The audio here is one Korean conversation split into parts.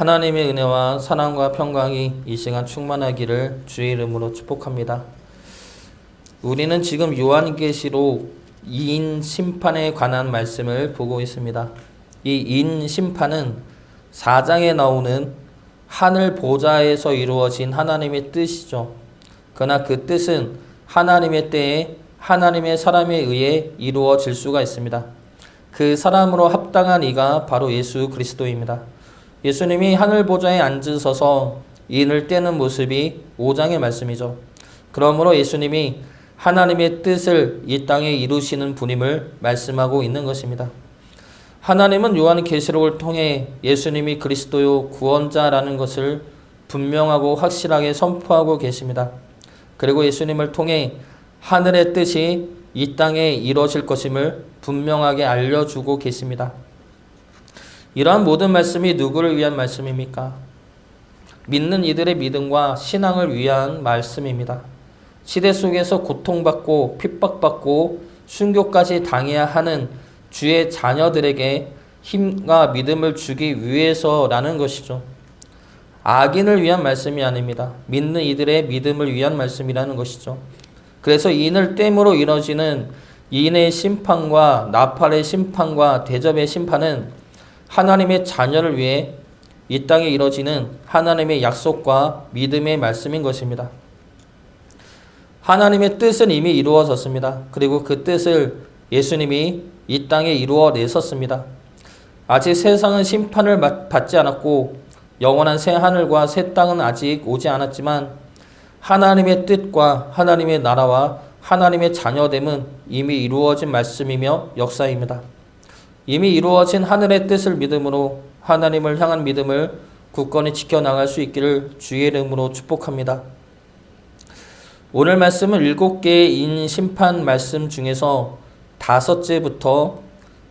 하나님의 은혜와 사랑과 평강이 이 시간 충만하기를 주의 이름으로 축복합니다. 우리는 지금 요한계시록 이인 심판에 관한 말씀을 보고 있습니다. 이인 심판은 4장에 나오는 하늘 보좌에서 이루어진 하나님의 뜻이죠. 그러나 그 뜻은 하나님의 때에 하나님의 사람에 의해 이루어질 수가 있습니다. 그 사람으로 합당한 이가 바로 예수 그리스도입니다. 예수님이 하늘 보좌에 앉으셔서 인을 떼는 모습이 5장의 말씀이죠. 그러므로 예수님이 하나님의 뜻을 이 땅에 이루시는 분임을 말씀하고 있는 것입니다. 하나님은 요한 계시록을 통해 예수님이 그리스도요 구원자라는 것을 분명하고 확실하게 선포하고 계십니다. 그리고 예수님을 통해 하늘의 뜻이 이 땅에 이루어질 것임을 분명하게 알려주고 계십니다. 이러한 모든 말씀이 누구를 위한 말씀입니까? 믿는 이들의 믿음과 신앙을 위한 말씀입니다. 시대 속에서 고통받고 핍박받고 순교까지 당해야 하는 주의 자녀들에게 힘과 믿음을 주기 위해서라는 것이죠. 악인을 위한 말씀이 아닙니다. 믿는 이들의 믿음을 위한 말씀이라는 것이죠. 그래서 인을 땜으로 이뤄지는 인의 심판과 나팔의 심판과 대접의 심판은 하나님의 자녀를 위해 이 땅에 이뤄지는 하나님의 약속과 믿음의 말씀인 것입니다. 하나님의 뜻은 이미 이루어졌습니다. 그리고 그 뜻을 예수님이 이 땅에 이루어 내셨습니다. 아직 세상은 심판을 받지 않았고 영원한 새 하늘과 새 땅은 아직 오지 않았지만 하나님의 뜻과 하나님의 나라와 하나님의 자녀됨은 이미 이루어진 말씀이며 역사입니다. 이미 이루어진 하늘의 뜻을 믿음으로 하나님을 향한 믿음을 굳건히 지켜나갈 수 있기를 주의 이름으로 축복합니다. 오늘 말씀은 일곱 개의 인 심판 말씀 중에서 다섯째부터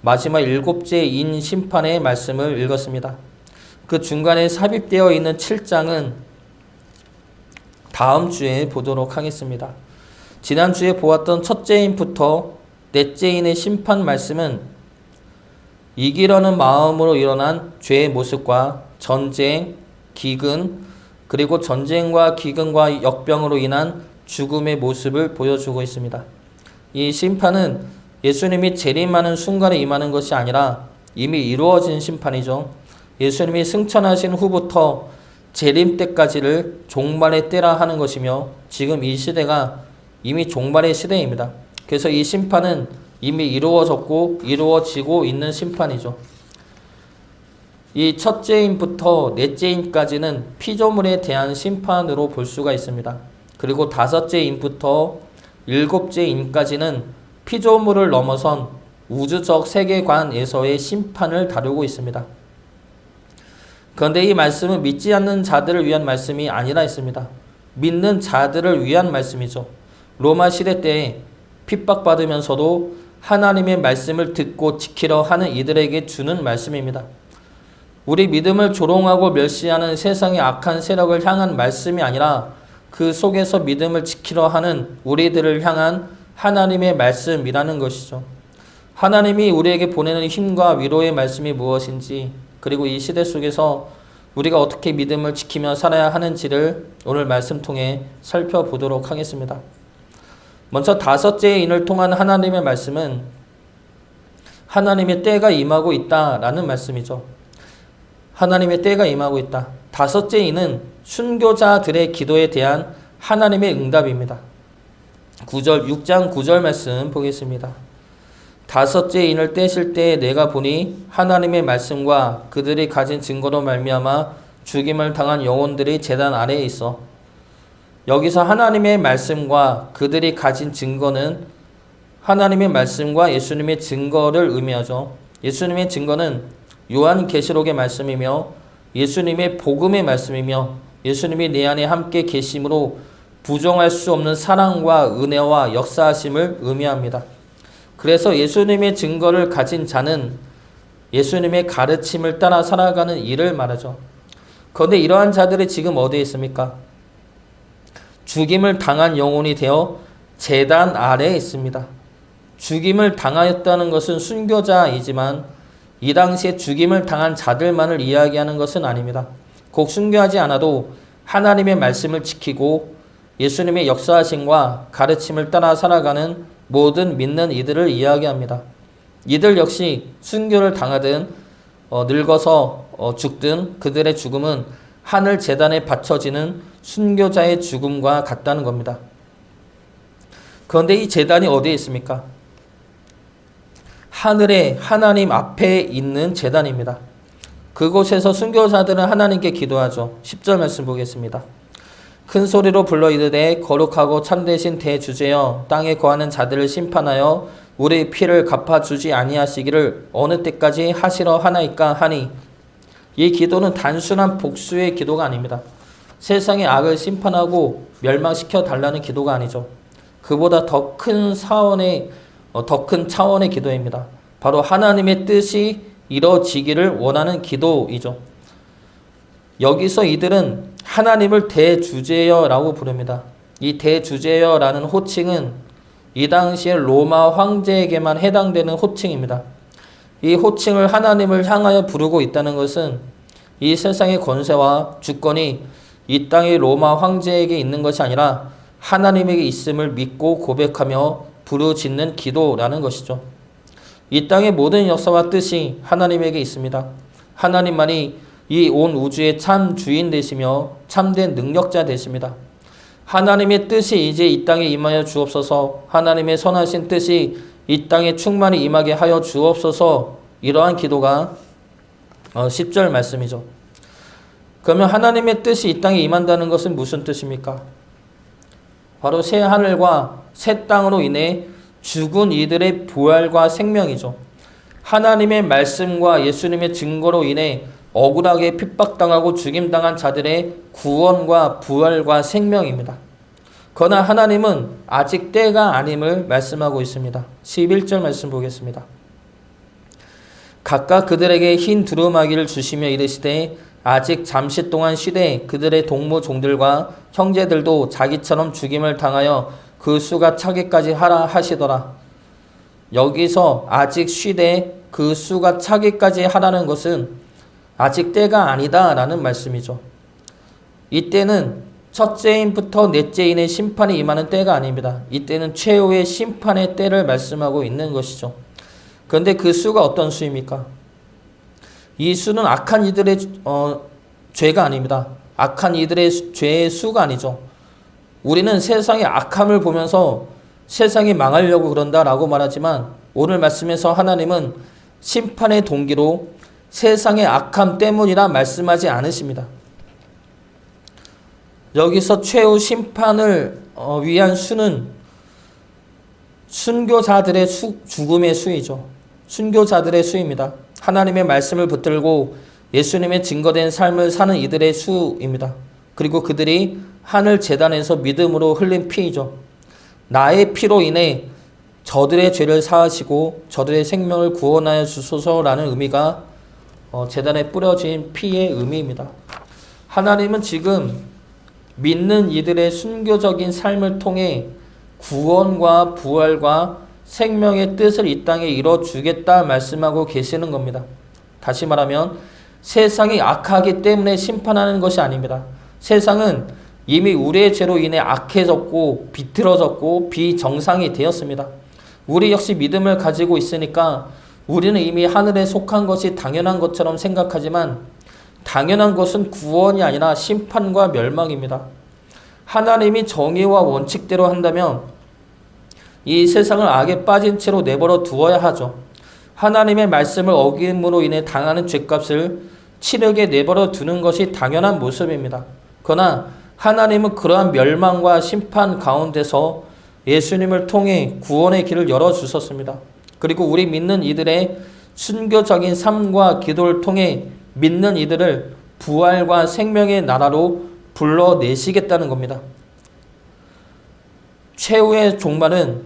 마지막 일곱째 인 심판의 말씀을 읽었습니다. 그 중간에 삽입되어 있는 7장은 다음 주에 보도록 하겠습니다. 지난주에 보았던 첫째 인부터 넷째 인의 심판 말씀은 이기려는 마음으로 일어난 죄의 모습과 전쟁, 기근, 그리고 전쟁과 기근과 역병으로 인한 죽음의 모습을 보여주고 있습니다. 이 심판은 예수님이 재림하는 순간에 임하는 것이 아니라 이미 이루어진 심판이죠. 예수님이 승천하신 후부터 재림 때까지를 종말의 때라 하는 것이며 지금 이 시대가 이미 종말의 시대입니다. 그래서 이 심판은 이미 이루어졌고 이루어지고 있는 심판이죠. 이 첫째 인부터 넷째 인까지는 피조물에 대한 심판으로 볼 수가 있습니다. 그리고 다섯째 인부터 일곱째 인까지는 피조물을 넘어선 우주적 세계관에서의 심판을 다루고 있습니다. 그런데 이 말씀은 믿지 않는 자들을 위한 말씀이 아니라 있습니다. 믿는 자들을 위한 말씀이죠. 로마 시대 때 핍박받으면서도 하나님의 말씀을 듣고 지키려 하는 이들에게 주는 말씀입니다. 우리 믿음을 조롱하고 멸시하는 세상의 악한 세력을 향한 말씀이 아니라 그 속에서 믿음을 지키려 하는 우리들을 향한 하나님의 말씀이라는 것이죠. 하나님이 우리에게 보내는 힘과 위로의 말씀이 무엇인지 그리고 이 시대 속에서 우리가 어떻게 믿음을 지키며 살아야 하는지를 오늘 말씀 통해 살펴보도록 하겠습니다. 먼저 다섯째 인을 통한 하나님의 말씀은 하나님의 때가 임하고 있다라는 말씀이죠. 하나님의 때가 임하고 있다. 다섯째 인은 순교자들의 기도에 대한 하나님의 응답입니다. 9절 6장 9절 말씀 보겠습니다. 다섯째 인을 떼실 때 내가 보니 하나님의 말씀과 그들이 가진 증거로 말미암아 죽임을 당한 영혼들이 제단 아래에 있어 여기서 하나님의 말씀과 그들이 가진 증거는 하나님의 말씀과 예수님의 증거를 의미하죠. 예수님의 증거는 요한 계시록의 말씀이며 예수님의 복음의 말씀이며 예수님이 내 안에 함께 계심으로 부정할 수 없는 사랑과 은혜와 역사하심을 의미합니다. 그래서 예수님의 증거를 가진 자는 예수님의 가르침을 따라 살아가는 일을 말하죠. 그런데 이러한 자들이 지금 어디에 있습니까? 죽임을 당한 영혼이 되어 재단 아래에 있습니다. 죽임을 당하였다는 것은 순교자이지만 이 당시에 죽임을 당한 자들만을 이야기하는 것은 아닙니다. 곡 순교하지 않아도 하나님의 말씀을 지키고 예수님의 역사하심과 가르침을 따라 살아가는 모든 믿는 이들을 이야기합니다. 이들 역시 순교를 당하든 어, 늙어서 어, 죽든 그들의 죽음은 하늘 재단에 바쳐지는 순교자의 죽음과 같다는 겁니다. 그런데 이 재단이 어디에 있습니까? 하늘에 하나님 앞에 있는 재단입니다. 그곳에서 순교자들은 하나님께 기도하죠. 10절 말씀 보겠습니다. 큰 소리로 불러 이르되 거룩하고 참되신 대주제여 땅에 거하는 자들을 심판하여 우리 피를 갚아주지 아니하시기를 어느 때까지 하시러 하나이까 하니 이 기도는 단순한 복수의 기도가 아닙니다. 세상의 악을 심판하고 멸망시켜 달라는 기도가 아니죠. 그보다 더 큰 사원의 어, 더큰 차원의 기도입니다. 바로 하나님의 뜻이 이뤄지기를 원하는 기도이죠. 여기서 이들은 하나님을 대주제여라고 부릅니다. 이 대주제여라는 호칭은 이 당시에 로마 황제에게만 해당되는 호칭입니다. 이 호칭을 하나님을 향하여 부르고 있다는 것은 이 세상의 권세와 주권이 이 땅의 로마 황제에게 있는 것이 아니라 하나님에게 있음을 믿고 고백하며 부르짖는 기도라는 것이죠. 이 땅의 모든 역사와 뜻이 하나님에게 있습니다. 하나님만이 이 온 우주의 참 주인 되시며 참된 능력자 되십니다. 하나님의 뜻이 이제 이 땅에 임하여 주옵소서. 하나님의 선하신 뜻이 이 땅에 충만히 임하게 하여 주옵소서. 이러한 기도가 10절 말씀이죠. 그러면 하나님의 뜻이 이 땅에 임한다는 것은 무슨 뜻입니까? 바로 새 하늘과 새 땅으로 인해 죽은 이들의 부활과 생명이죠. 하나님의 말씀과 예수님의 증거로 인해 억울하게 핍박당하고 죽임당한 자들의 구원과 부활과 생명입니다. 그러나 하나님은 아직 때가 아님을 말씀하고 있습니다. 11절 말씀 보겠습니다. 각각 그들에게 흰 두루마기를 주시며 이르시되 아직 잠시 동안 쉬되 그들의 동무 종들과 형제들도 자기처럼 죽임을 당하여 그 수가 차기까지 하라 하시더라. 여기서 아직 쉬되 그 수가 차기까지 하라는 것은 아직 때가 아니다라는 말씀이죠. 이때는 첫째인부터 넷째인의 심판이 임하는 때가 아닙니다. 이때는 최후의 심판의 때를 말씀하고 있는 것이죠. 그런데 그 수가 어떤 수입니까? 이 수는 악한 이들의 어, 죄가 아닙니다. 악한 이들의 수, 죄의 수가 아니죠. 우리는 세상의 악함을 보면서 세상이 망하려고 그런다라고 말하지만 오늘 말씀에서 하나님은 심판의 동기로 세상의 악함 때문이라 말씀하지 않으십니다. 여기서 최후 심판을 어, 위한 수는 순교자들의 수, 죽음의 수이죠. 순교자들의 수입니다. 하나님의 말씀을 붙들고 예수님의 증거된 삶을 사는 이들의 수입니다. 그리고 그들이 하늘 재단에서 믿음으로 흘린 피이죠. 나의 피로 인해 저들의 죄를 사하시고 저들의 생명을 구원하여 주소서라는 의미가 어, 재단에 뿌려진 피의 의미입니다. 하나님은 지금 믿는 이들의 순교적인 삶을 통해 구원과 부활과 생명의 뜻을 이 땅에 이뤄 주겠다 말씀하고 계시는 겁니다. 다시 말하면 세상이 악하기 때문에 심판하는 것이 아닙니다. 세상은 이미 우리의 죄로 인해 악해졌고 비틀어졌고 비정상이 되었습니다. 우리 역시 믿음을 가지고 있으니까 우리는 이미 하늘에 속한 것이 당연한 것처럼 생각하지만 당연한 것은 구원이 아니라 심판과 멸망입니다. 하나님이 정의와 원칙대로 한다면 이 세상을 악에 빠진 채로 내버려 두어야 하죠. 하나님의 말씀을 어김으로 인해 당하는 죄값을 치르게 내버려 두는 것이 당연한 모습입니다. 그러나 하나님은 그러한 멸망과 심판 가운데서 예수님을 통해 구원의 길을 열어 주셨습니다. 그리고 우리 믿는 이들의 순교적인 삶과 기도를 통해 믿는 이들을 부활과 생명의 나라로 불러내시겠다는 겁니다. 최후의 종말은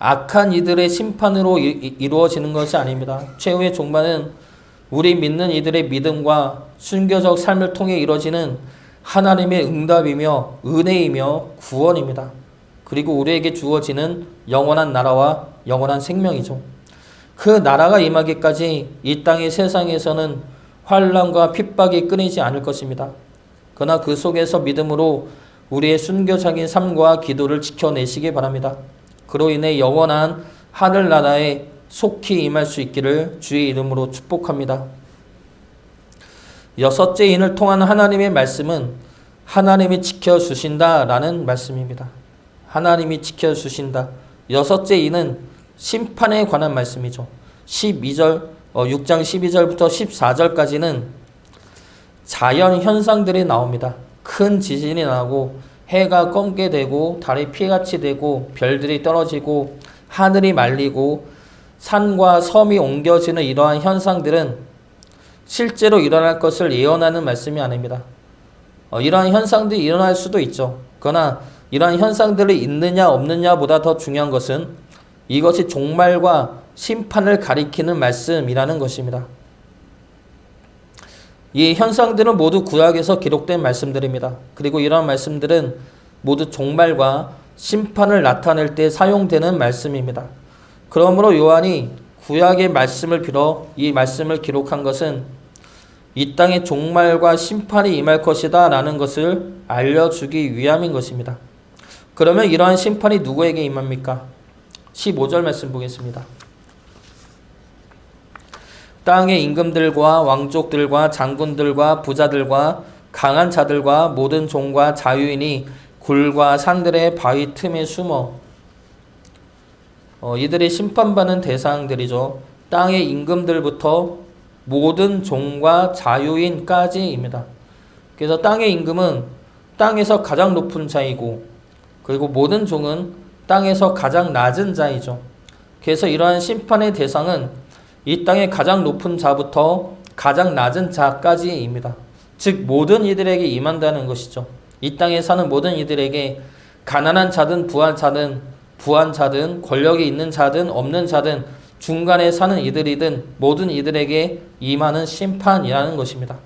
악한 이들의 심판으로 이루어지는 것이 아닙니다. 최후의 종말은 우리 믿는 이들의 믿음과 순교적 삶을 통해 이루어지는 하나님의 응답이며 은혜이며 구원입니다. 그리고 우리에게 주어지는 영원한 나라와 영원한 생명이죠. 그 나라가 임하기까지 이 땅의 세상에서는 환란과 핍박이 끊이지 않을 것입니다. 그러나 그 속에서 믿음으로 우리의 순교적인 삶과 기도를 지켜내시기 바랍니다. 그로 인해 영원한 하늘나라에 속히 임할 수 있기를 주의 이름으로 축복합니다. 여섯째 인을 통한 하나님의 말씀은 하나님이 지켜주신다라는 말씀입니다. 하나님이 지켜주신다. 여섯째 인은 심판에 관한 말씀이죠. 12절, 어, 6장 12절부터 14절까지는 자연 현상들이 나옵니다. 큰 지진이 나고 해가 검게 되고 달이 피같이 되고 별들이 떨어지고 하늘이 말리고 산과 섬이 옮겨지는 이러한 현상들은 실제로 일어날 것을 예언하는 말씀이 아닙니다. 어, 이러한 현상들이 일어날 수도 있죠. 그러나 이러한 현상들이 있느냐 없느냐보다 더 중요한 것은 이것이 종말과 심판을 가리키는 말씀이라는 것입니다. 이 현상들은 모두 구약에서 기록된 말씀들입니다. 그리고 이러한 말씀들은 모두 종말과 심판을 나타낼 때 사용되는 말씀입니다. 그러므로 요한이 구약의 말씀을 빌어 이 말씀을 기록한 것은 이 땅의 종말과 심판이 임할 것이다 라는 것을 알려주기 위함인 것입니다. 그러면 이러한 심판이 누구에게 임합니까? 15절 말씀 보겠습니다. 땅의 임금들과 왕족들과 장군들과 부자들과 강한 자들과 모든 종과 자유인이 굴과 산들의 바위 틈에 숨어 어, 이들이 심판받는 대상들이죠. 땅의 임금들부터 모든 종과 자유인까지입니다. 그래서 땅의 임금은 땅에서 가장 높은 자이고 그리고 모든 종은 땅에서 가장 낮은 자이죠. 그래서 이러한 심판의 대상은 이 땅의 가장 높은 자부터 가장 낮은 자까지입니다. 즉 모든 이들에게 임한다는 것이죠. 이 땅에 사는 모든 이들에게 가난한 자든 부한 자든 부한 자든 권력이 있는 자든 없는 자든 중간에 사는 이들이든 모든 이들에게 임하는 심판이라는 것입니다.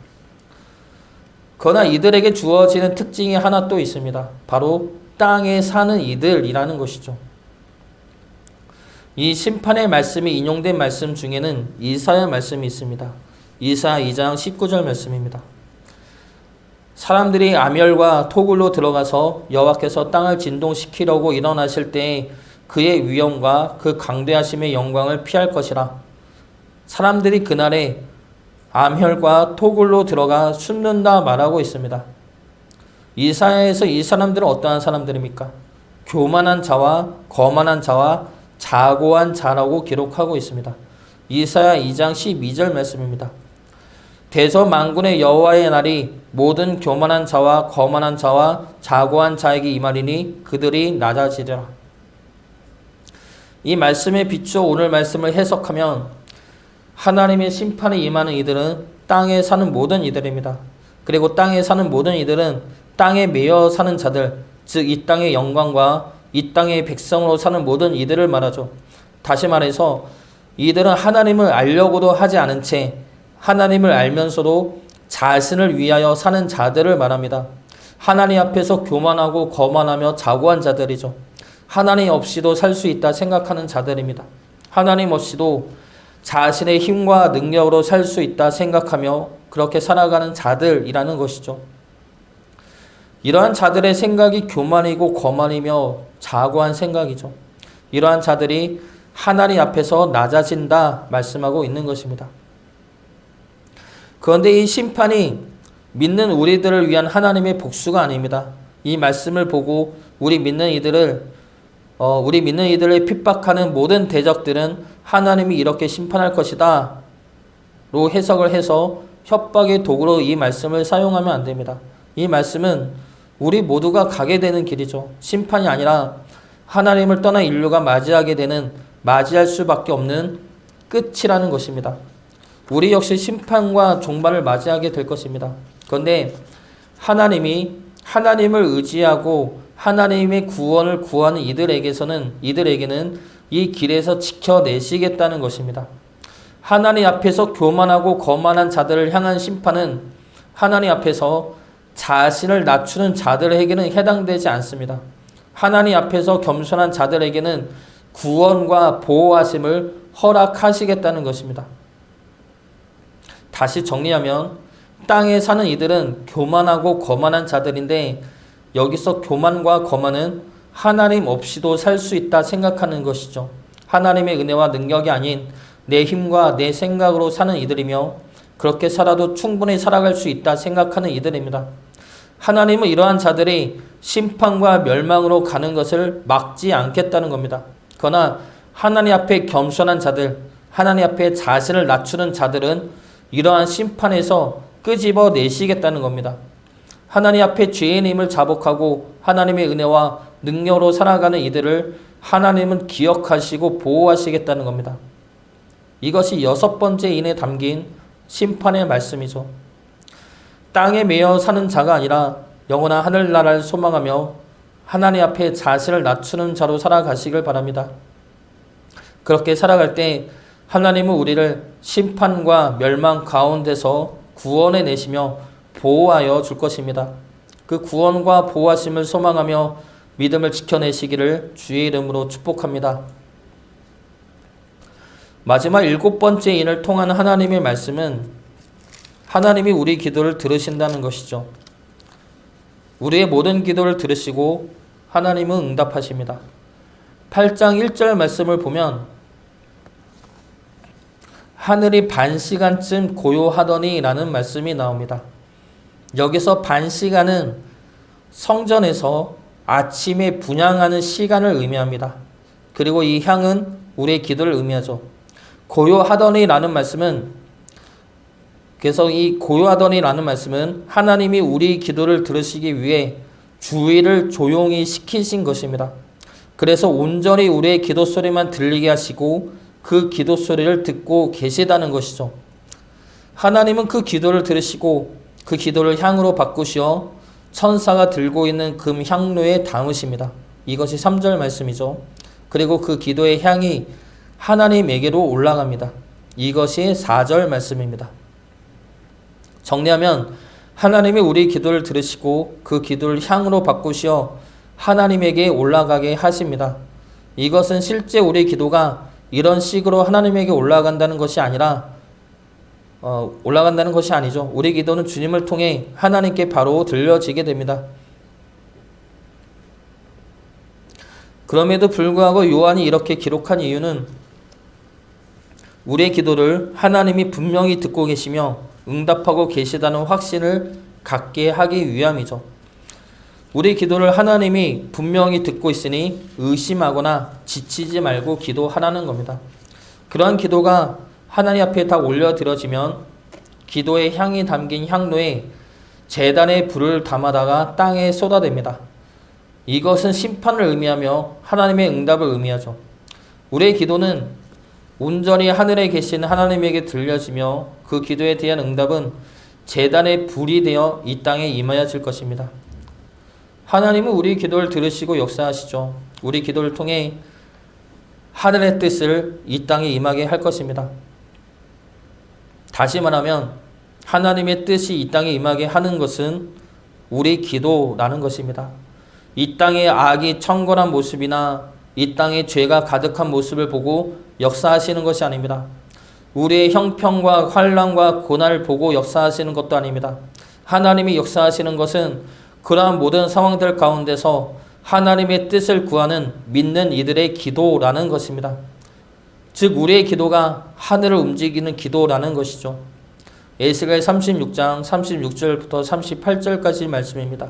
그러나 이들에게 주어지는 특징이 하나 또 있습니다. 바로 땅에 사는 이들이라는 것이죠. 이 심판의 말씀이 인용된 말씀 중에는 이사야 말씀이 있습니다. 이사 2장 19절 말씀입니다. 사람들이 암열과 토굴로 들어가서 여호와께서 땅을 진동시키려고 일어나실 때 그의 위엄과 그 강대하심의 영광을 피할 것이라. 사람들이 그날에 암혈과 토굴로 들어가 숨는다 말하고 있습니다. 이사야에서 이 사람들은 어떠한 사람들입니까? 교만한 자와 거만한 자와 자고한 자라고 기록하고 있습니다. 이사야 2장 12절 말씀입니다. 대저 만군의 여호와의 날이 모든 교만한 자와 거만한 자와 자고한 자에게 임하리니 그들이 낮아지리라. 이 말씀에 비추어 오늘 말씀을 해석하면 하나님의 심판에 임하는 이들은 땅에 사는 모든 이들입니다. 그리고 땅에 사는 모든 이들은 땅에 매여 사는 자들, 즉 이 땅의 영광과 이 땅의 백성으로 사는 모든 이들을 말하죠. 다시 말해서 이들은 하나님을 알려고도 하지 않은 채 하나님을 알면서도 자신을 위하여 사는 자들을 말합니다. 하나님 앞에서 교만하고 거만하며 자고한 자들이죠. 하나님 없이도 살 수 있다 생각하는 자들입니다. 하나님 없이도 자신의 힘과 능력으로 살 수 있다 생각하며 그렇게 살아가는 자들이라는 것이죠. 이러한 자들의 생각이 교만이고 거만이며 자고한 생각이죠. 이러한 자들이 하나님 앞에서 낮아진다 말씀하고 있는 것입니다. 그런데 이 심판이 믿는 우리들을 위한 하나님의 복수가 아닙니다. 이 말씀을 보고 우리 믿는 이들을 어, 우리 믿는 이들을 핍박하는 모든 대적들은 하나님이 이렇게 심판할 것이다. 로 해석을 해서 협박의 도구로 이 말씀을 사용하면 안 됩니다. 이 말씀은 우리 모두가 가게 되는 길이죠. 심판이 아니라 하나님을 떠나 인류가 맞이하게 되는 맞이할 수밖에 없는 끝이라는 것입니다. 우리 역시 심판과 종말을 맞이하게 될 것입니다. 그런데 하나님이 하나님을 의지하고 하나님의 구원을 구하는 이들에게서는 이들에게는 이 길에서 지켜내시겠다는 것입니다. 하나님 앞에서 교만하고 거만한 자들을 향한 심판은 하나님 앞에서 자신을 낮추는 자들에게는 해당되지 않습니다. 하나님 앞에서 겸손한 자들에게는 구원과 보호하심을 허락하시겠다는 것입니다. 다시 정리하면 땅에 사는 이들은 교만하고 거만한 자들인데 여기서 교만과 거만은 하나님 없이도 살 수 있다 생각하는 것이죠. 하나님의 은혜와 능력이 아닌 내 힘과 내 생각으로 사는 이들이며 그렇게 살아도 충분히 살아갈 수 있다 생각하는 이들입니다. 하나님은 이러한 자들이 심판과 멸망으로 가는 것을 막지 않겠다는 겁니다. 그러나 하나님 앞에 겸손한 자들, 하나님 앞에 자신을 낮추는 자들은 이러한 심판에서 끄집어 내시겠다는 겁니다. 하나님 앞에 죄인임을 자복하고 하나님의 은혜와 능력으로 살아가는 이들을 하나님은 기억하시고 보호하시겠다는 겁니다. 이것이 여섯 번째 인에 담긴 심판의 말씀이죠. 땅에 매여 사는 자가 아니라 영원한 하늘나라를 소망하며 하나님 앞에 자신을 낮추는 자로 살아가시길 바랍니다. 그렇게 살아갈 때 하나님은 우리를 심판과 멸망 가운데서 구원해 내시며 보호하여 줄 것입니다. 그 구원과 보호하심을 소망하며 믿음을 지켜내시기를 주의 이름으로 축복합니다. 마지막 일곱 번째 인을 통한 하나님의 말씀은 하나님이 우리 기도를 들으신다는 것이죠. 우리의 모든 기도를 들으시고 하나님은 응답하십니다. 8장 1절 말씀을 보면 하늘이 반 시간쯤 고요하더니 라는 말씀이 나옵니다. 여기서 반 시간은 성전에서 아침에 분양하는 시간을 의미합니다. 그리고 이 향은 우리의 기도를 의미하죠. 고요하더니라는 말씀은 그래서 이 고요하더니라는 말씀은 하나님이 우리 기도를 들으시기 위해 주의를 조용히 시키신 것입니다. 그래서 온전히 우리의 기도 소리만 들리게 하시고 그 기도 소리를 듣고 계시다는 것이죠. 하나님은 그 기도를 들으시고 그 기도를 향으로 바꾸시어 천사가 들고 있는 금 향로에 담으십니다. 이것이 3절 말씀이죠. 그리고 그 기도의 향이 하나님에게로 올라갑니다. 이것이 4절 말씀입니다. 정리하면 하나님이 우리 기도를 들으시고 그 기도를 향으로 바꾸시어 하나님에게 올라가게 하십니다. 이것은 실제 우리 기도가 이런 식으로 하나님에게 올라간다는 것이 아니라 어, 올라간다는 것이 아니죠. 우리 기도는 주님을 통해 하나님께 바로 들려지게 됩니다. 그럼에도 불구하고 요한이 이렇게 기록한 이유는 우리의 기도를 하나님이 분명히 듣고 계시며 응답하고 계시다는 확신을 갖게 하기 위함이죠. 우리 기도를 하나님이 분명히 듣고 있으니 의심하거나 지치지 말고 기도하라는 겁니다. 그러한 기도가 하나님 앞에 다 올려드려지면 기도의 향이 담긴 향로에 재단의 불을 담아다가 땅에 쏟아댑니다. 이것은 심판을 의미하며 하나님의 응답을 의미하죠. 우리의 기도는 온전히 하늘에 계신 하나님에게 들려지며 그 기도에 대한 응답은 재단의 불이 되어 이 땅에 임하여질 것입니다. 하나님은 우리 기도를 들으시고 역사하시죠. 우리 기도를 통해 하늘의 뜻을 이 땅에 임하게 할 것입니다. 다시 말하면 하나님의 뜻이 이 땅에 임하게 하는 것은 우리 기도라는 것입니다. 이 땅의 악이 청건한 모습이나 이 땅의 죄가 가득한 모습을 보고 역사하시는 것이 아닙니다. 우리의 형편과 환란과 고난을 보고 역사하시는 것도 아닙니다. 하나님이 역사하시는 것은 그러한 모든 상황들 가운데서 하나님의 뜻을 구하는 믿는 이들의 기도라는 것입니다. 즉 우리의 기도가 하늘을 움직이는 기도라는 것이죠. 에스겔 36장 36절부터 38절까지 말씀입니다.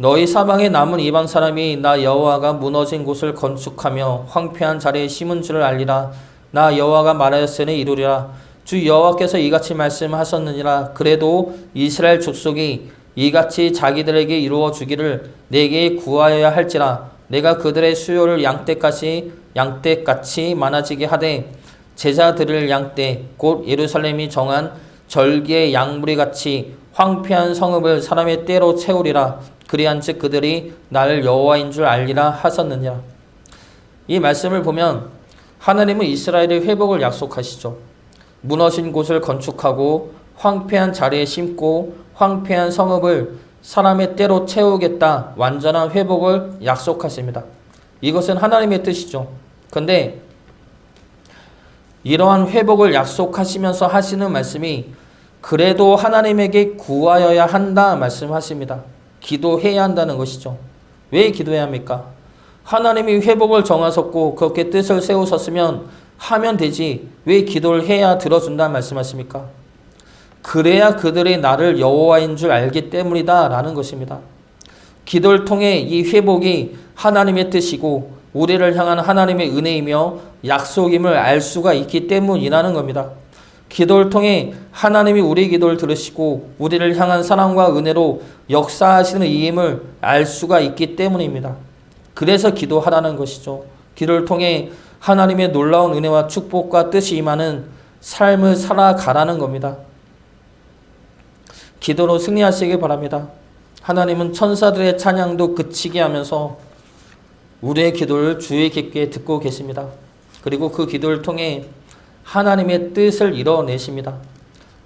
너희 사방에 남은 이방 사람이 나 여호와가 무너진 곳을 건축하며 황폐한 자리에 심은 줄을 알리라. 나 여호와가 말하였으니 이루리라. 주 여호와께서 이같이 말씀하셨느니라. 그래도 이스라엘 족속이 이같이 자기들에게 이루어 주기를 내게 구하여야 할지라. 내가 그들의 수요를 양떼같이 양떼같이 많아지게 하되 제자 드릴 양떼 곧 예루살렘이 정한 절기의 양무리 같이 황폐한 성읍을 사람의 때로 채우리라 그리한즉 그들이 나를 여호와인 줄 알리라 하셨느냐 이 말씀을 보면 하나님은 이스라엘의 회복을 약속하시죠. 무너진 곳을 건축하고 황폐한 자리에 심고 황폐한 성읍을 사람의 때로 채우겠다 완전한 회복을 약속하십니다. 이것은 하나님의 뜻이죠. 근데 이러한 회복을 약속하시면서 하시는 말씀이 그래도 하나님에게 구하여야 한다 말씀하십니다. 기도해야 한다는 것이죠. 왜 기도해야 합니까? 하나님이 회복을 정하셨고 그렇게 뜻을 세우셨으면 하면 되지 왜 기도를 해야 들어준다 말씀하십니까? 그래야 그들이 나를 여호와인 줄 알기 때문이다 라는 것입니다. 기도를 통해 이 회복이 하나님의 뜻이고 우리를 향한 하나님의 은혜이며 약속임을 알 수가 있기 때문이라는 겁니다. 기도를 통해 하나님이 우리 기도를 들으시고 우리를 향한 사랑과 은혜로 역사하시는 이임을 알 수가 있기 때문입니다. 그래서 기도하라는 것이죠. 기도를 통해 하나님의 놀라운 은혜와 축복과 뜻이 임하는 삶을 살아가라는 겁니다. 기도로 승리하시길 바랍니다. 하나님은 천사들의 찬양도 그치게 하면서 우리의 기도를 주의 깊게 듣고 계십니다. 그리고 그 기도를 통해 하나님의 뜻을 이뤄내십니다.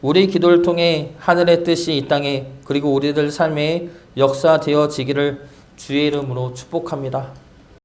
우리 기도를 통해 하늘의 뜻이 이 땅에 그리고 우리들 삶에 역사되어지기를 주의 이름으로 축복합니다.